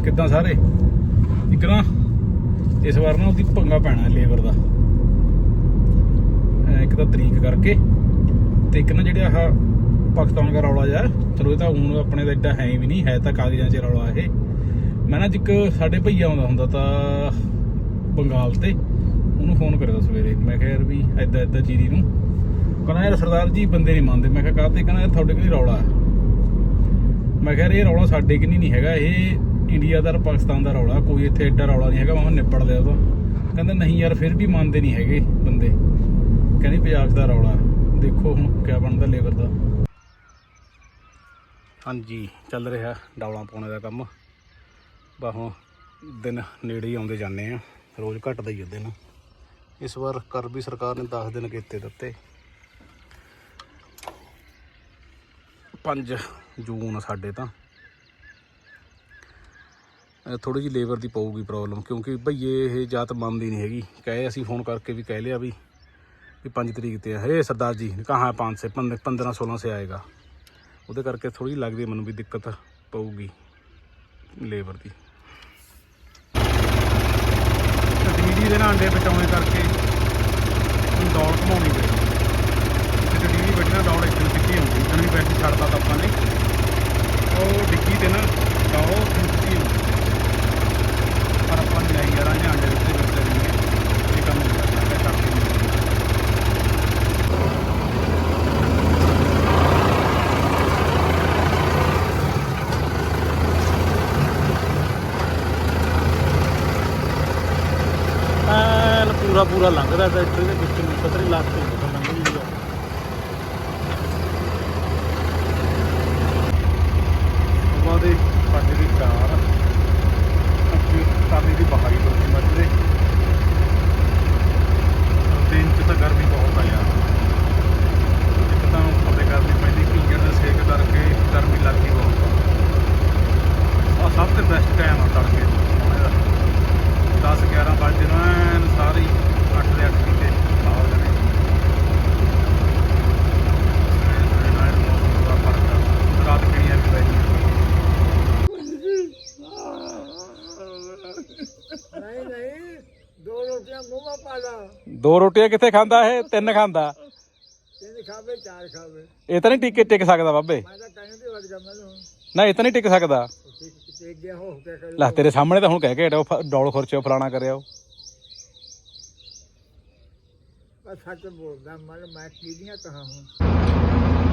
ਕਿੱਦਾਂ ਸਾਰੇ? ਇੱਕ ਨਾ ਇਸ ਵਾਰ ਨਾ ਉਹਦੀ ਪੰਗਾ ਪੈਣਾ ਲੇਬਰ ਦਾ। ਇੱਕ ਤਾਂ ਤਰੀਕ ਕਰਕੇ ਤੇ ਇੱਕ ਨਾ ਜਿਹੜੇ ਆਹ ਪਾਕਿਸਤਾਨ ਦਾ ਰੌਲਾ ਜਿਹਾ, ਚਲੋ ਇਹ ਤਾਂ ਹੁਣ ਆਪਣੇ ਦਾ ਐਡਾ ਹੈ ਵੀ ਨਹੀਂ, ਹੈ ਤਾਂ ਕਾਗਜ਼ਾਂ 'ਚ ਰੌਲਾ ਇਹ। ਮੈਂ ਨਾ ਇੱਕ ਸਾਡੇ ਭਈਆ ਆਉਂਦਾ ਹੁੰਦਾ ਤਾਂ ਬੰਗਾਲ ਤੇ, ਉਹਨੂੰ ਫੋਨ ਕਰਦਾ ਸਵੇਰੇ। ਮੈਂ ਕਿਹਾ ਯਾਰ ਵੀ ਐਦਾਂ ਐਦਾਂ ਚੀਰੀ ਨੂੰ। ਕਹਿੰਦਾ ਯਾਰ ਸਰਦਾਰ ਜੀ, ਬੰਦੇ ਨਹੀਂ ਮੰਨਦੇ। ਮੈਂ ਕਿਹਾ ਕਾਹਤੇ? ਕਹਿੰਦਾ ਯਾਰ ਤੁਹਾਡੇ ਕੋਲ ਰੌਲਾ ਹੈ। ਮੈਂ ਕਿਹਾ ਇਹ ਰੌਲਾ ਸਾਡੇ ਕਿ ਨਹੀਂ ਹੈਗਾ। ਇਹ ਇੰਡੀਆ ਦਾ ਪਾਕਿਸਤਾਨ ਦਾ ਰੌਲਾ, ਕੋਈ ਇੱਥੇ ਐਡਾ ਰੌਲਾ ਨਹੀਂ ਹੈਗਾ ਮੈਂ ਨਿਪੜ ਲਿਆ ਉਹਦਾ ਕਹਿੰਦਾ, ਨਹੀਂ ਯਾਰ, ਫਿਰ ਵੀ ਮੰਨਦੇ ਨਹੀਂ ਹੈਗੇ ਬੰਦੇ। ਕਹਿੰਦੀ ਪੰਜਾਬ ਦਾ ਰੌਲਾ ਦੇਖੋ ਹੁਣ ਕਿਆ ਬਣਦਾ ਲੇਬਰ ਦਾ। ਹਾਂਜੀ, ਚੱਲ ਰਿਹਾ ਡੌਲਾਂ ਪਾਉਣੇ ਦਾ ਕੰਮ। ਬਾ ਹੁਣ ਦਿਨ ਨੇੜੇ ਹੀ ਆਉਂਦੇ ਜਾਂਦੇ ਆ। ਰੋਜ਼ ਘਟਦਾ ਹੀ ਦਿਨ। ਇਸ ਵਾਰ ਕਰ ਵੀ ਸਰਕਾਰ ਨੇ 10 ਦਿਨ ਕੀਤੇ ਦਿੱਤੇ। 5 ਜੂਨ ਸਾਡੇ ਤਾਂ। ਥੋੜੀ ਜਿਹੀ ਲੇਬਰ ਦੀ ਪਊਗੀ ਪ੍ਰੋਬਲਮ ਕਿਉਂਕਿ ਭਈਏ ਇਹ ਜਾਤ ਮੰਨਦੀ ਨਹੀਂ ਹੈਗੀ। ਕਹੇ ਅਸੀਂ ਫੋਨ ਕਰਕੇ ਵੀ ਕਹਿ ਲਿਆ ਵੀ ਵੀ 5 ਤਰੀਕ ਤੇ ਹੈ ਸਰਦਾਰ ਜੀ, ਕਹਾਂ 5 ਸੇ? 15 16 ਸੇ ਆਏਗਾ। ਉਹਦੇ ਕਰਕੇ ਥੋੜੀ ਲੱਗਦੀ ਮੈਨੂੰ ਵੀ ਦਿੱਕਤ ਪਊਗੀ ਲੇਬਰ ਦੀ। ਤਸਵੀਰੀ ਦੇ ਨਾਲ ਅੰਡੇ ਬਚਾਉਣੇ ਕਰਕੇ ਦੌੜ ਘਮਾਉਣੀ ਪਈ। ਤੇ ਤਸਵੀਰੀ ਬੈਠਣਾ ਦੌੜ ਇੱਕ ਨੂੰ ਸਿੱਧੀ ਆਉਂਦੀ। ਜਦੋਂ ਵੀ ਬੈਠ ਛੱਡਦਾ ਤਾਂ ਆਪਾਂ ਨੇ। ਉਹ ਡਿੱਗੀ ਤੇ ਨਾ ਦੌੜ ਉੱਥੇ ਸਿੱਧੀ ਆਉਂਦੀ। ਪਰ ਆਪਾਂ ਨੂੰ ਨਹੀਂ ਯਾਰਾਂ ਜਾਂ ਅੰਡੇ ਦੇ ਉੱਤੇ ਬੈਠਦੇ ਇਹ ਕੰਮ ਕਰਨਾ ਹੈ ਕਰਦੇ ਨਹੀਂ ਪੂਰਾ ਪੂਰਾ ਲੰਘਦਾ ਟਰੈਕਟਰ ਦੇ ਵਿੱਚ ਨੂੰ ਪਤਰੀ ਲੱਗ ਕੇ ਨਿਕਲ ਲੰਘਦੀ ਆ ਉਹਦੇ ਪੱਟ ਦੀ ਕਾਰ ਅੱਗੇ ਤਾਲੀ ਦੀ ਬਾਹਰੀ ਲੋਕੀ ਮੱਚਦੇ ਦਿਨ ਚ ਤਾਂ ਗਰਮੀ ਬਹੁਤ ਆ ਯਾਰ ਇੱਕ ਤਾਂ ਉੱਪਰ ਗਰਮੀ ਪੈਂਦੀ ਘੀਆਂ ਦੇ ਸੇਕ ਕਰਕੇ ਗਰਮੀ ਲੱਗਦੀ ਬਹੁਤ ਆ ਆਹ ਸਭ ਤੋਂ ਬੈਸਟ ਟਾਈਮ ਆ ਤੜਕੇ ਸੌਣੇ ਦਾ 10 11 ਵਜੇ ਨੂੰ ਐਨ ਸਾਰੀ 8 ਦੇ 8 ਕਿਤੇ ਆ ਜਾਣੇ ਸਵੇਰੇ ਸਵੇਰੇ ਨਾਲ ਮੌਸਮ ਦਾ ਫ਼ਰਕ ਆ ਰਾਤ ਕਿਹੜੀਆਂ ਵੀ ਪੈਂਦੀਆਂ ਨਹੀਂ ਨਹੀਂ ਦੋ ਦੋ ਰੋਟੀਆਂ ਕਿੱਥੇ ਖਾਂਦਾ ਇਹ? ਤਿੰਨ ਖਾਂਦਾ। ਤਿੰਨ ਖਾਵੇ ਚਾਰ ਖਾਵੇ। ਇਹ ਤਾਂ ਨਹੀਂ ਟਿਕ ਟਿਕ ਸਕਦਾ ਬਾਬੇ। ਮੈਂ ਤਾਂ ਕਹਿੰਦੇ ਵੱਜ ਗਿਆ ਮੈਨੂੰ। ਨਾ ਇਹ ਤਾਂ ਨਹੀਂ ਟਿਕ ਸਕਦਾ। ਟਿਕ ਟਿਕ ਗਿਆ ਹੋ ਕੇ ਕਰ ਲੈ ਤੇਰੇ ਸਾਹਮਣੇ ਤਾਂ ਹੁਣ ਕਹਿ ਕੇ ਹਟਿਆ ਉਹ ਡੌਲ ਫਲਾਣਾ ਕਰਿਆ ਉਹ। ਸੱਚ ਬੋਲਦਾ ਮਨ ਮੈਂ ਕਿਹਦੀਆਂ ਕਹਾ ਹੁਣ?